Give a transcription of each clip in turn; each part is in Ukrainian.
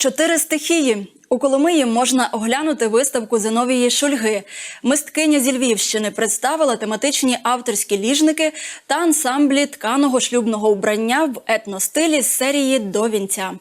Чотири стихії. У Коломиї можна оглянути виставку Зиновії Шульги. Мисткиня зі Львівщини представила тематичні авторські ліжники та ансамблі тканого шлюбного убрання в етностилі з серії до вінця.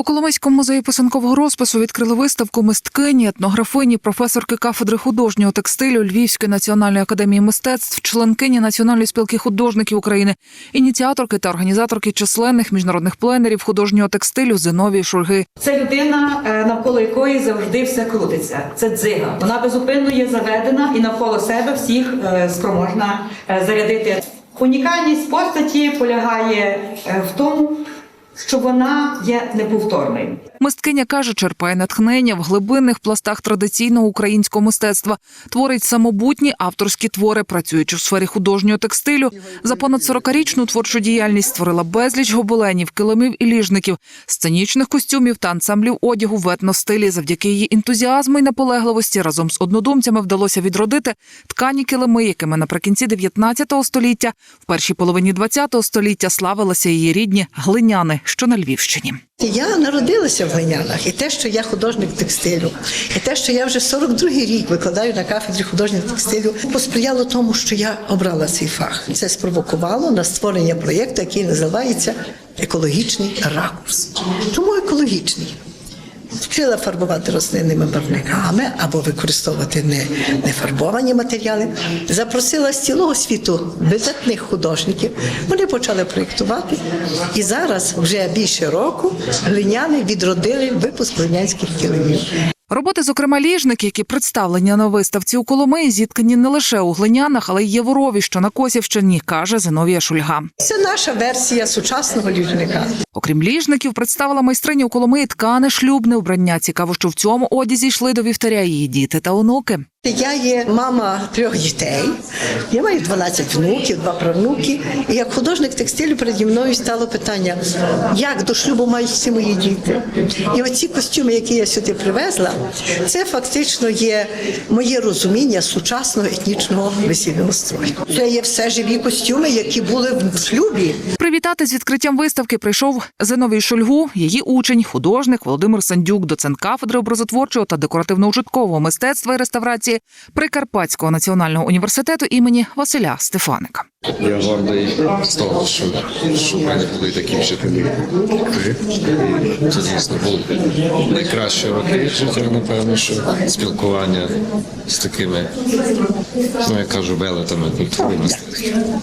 У Коломийському музеї писанкового розпису відкрили виставку мисткині, етнографині, професорки кафедри художнього текстилю Львівської національної академії мистецтв, членкині Національної спілки художників України, ініціаторки та організаторки численних міжнародних пленерів художнього текстилю Зиновії Шульги. Це людина, е, навколо якої завжди все крутиться. Це дзига. Вона безупинно є заведена і навколо себе всіх е, спроможна е, зарядити. Унікальність постаті полягає в тому, що вона є неповторною. Мисткиня каже, черпає натхнення в глибинних пластах традиційного українського мистецтва, творить самобутні авторські твори, працюючи в сфері художнього текстилю. За понад 40-річну творчу діяльність створила безліч гобеленів, килимів і ліжників, сценічних костюмів та ансамблів одягу в етностилі. Завдяки її ентузіазму і наполегливості разом з однодумцями вдалося відродити ткані килими, якими наприкінці 19 століття, в першій половині 20 століття славилися її рідні глиняни, що на Львівщині. Я народилася в Глинянах, і те, що я художник текстилю, і те, що я вже 42-й рік викладаю на кафедрі художнього текстилю, посприяло тому, що я обрала цей фах. Це спровокувало на створення проєкту, який називається екологічний ракурс. Чому екологічний? Вчила фарбувати рослинними барвниками або використовувати не, не матеріали. Запросила з цілого світу видатних художників. Вони почали проєктувати. І зараз, вже більше року, глиняни відродили випуск глинянських килимів. Роботи, зокрема, ліжники, які представлені на виставці у Коломиї, зіткані не лише у глинянах, але й Єворові, що на Косівщині, каже Зиновія Шульга. Це наша версія сучасного ліжника. Окрім ліжників, представила майстриня у Коломиї ткане шлюбне убрання. Цікаво, що в цьому одязі йшли до вівтаря її діти та онуки. Я є мама трьох дітей. Я маю 12 внуків, два правнуки. І як художник текстилю переді мною стало питання, як до шлюбу мають всі мої діти. І оці костюми, які я сюди привезла, це фактично є моє розуміння сучасного етнічного весільного строю. Це є все живі костюми, які були в шлюбі. Привітати з відкриттям виставки прийшов Зиновій Шульгу, її учень, художник Володимир Сандюк, доцент кафедри образотворчого та декоративно-ужиткового мистецтва і реставрації Прикарпатського національного університету імені Василя Стефаника. Я гордий з того, що, що в мене були такі вчителі. Це дійсно були найкращі роки життя, напевно, що спілкування з такими, ну я кажу, велетами культури.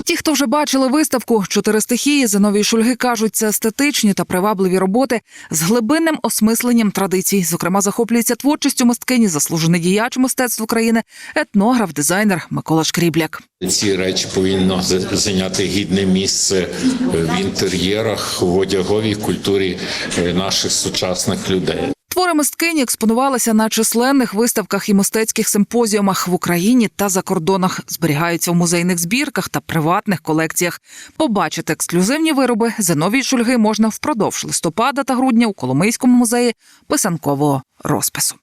Ті, хто вже бачили виставку чотири стихії, Зиновій Шульги кажуть, це естетичні та привабливі роботи з глибинним осмисленням традицій. Зокрема, захоплюється творчістю мисткині, заслужений діяч мистецтв України, етнограф, дизайнер Микола Шкрібляк. Ці речі повинні зайняти гідне місце в інтер'єрах, в одяговій культурі е, наших сучасних людей. Твори мисткині експонувалися на численних виставках і мистецьких симпозіумах в Україні та за кордонах. Зберігаються в музейних збірках та приватних колекціях. Побачити ексклюзивні вироби Зиновій Шульги можна впродовж листопада та грудня у Коломийському музеї писанкового розпису.